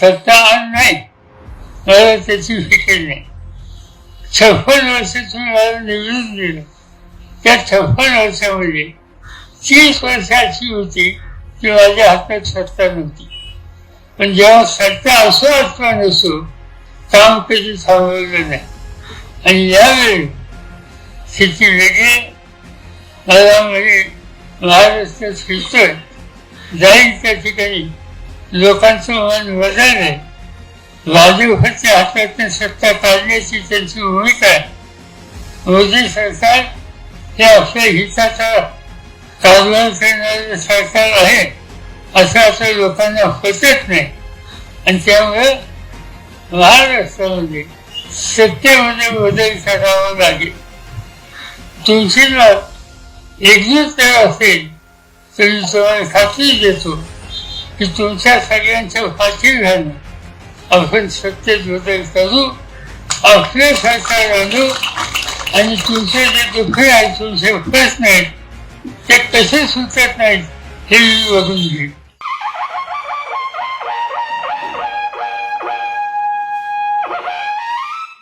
सत्ता नाही मला त्याची फिकीर नाही. छप्पन वर्षातून मला निवडून दिलं. त्या छप्पन वर्षामध्ये तीस वर्षाची होती की माझ्या हातात सत्ता नव्हती. पण जेव्हा सत्ता असो अथवा नसो काम कधी थांबवलं नाही. आणि यावेळी स्थिती वेगळी मला म्हणजे महाराष्ट्रात फिरतोय जाईल त्या ठिकाणी. लोकांचं मन बदललंय भाजपच्या हातातून सत्ता काढण्याची त्यांची भूमिका आहे. मोदी सरकार हे आपल्या हिताचा कारभार करणारं सरकार आहे असं आता लोकांना होतच नाही. आणि त्यामुळे महाराष्ट्रामध्ये सत्तेमध्ये बदल करावा लागेल. तुमची जर एकजूट जर असेल तरी तुम्हाला खात्री देतो. की तुमच्या सगळ्यांच्या फाशी घालणं आपण सत्य बदल करू आपले सरकार आणू आणि तुमचे जे दुःख आहेत तुमचे प्रश्न आहेत ते कसे सुटत नाहीत हे मी बघून घेईन.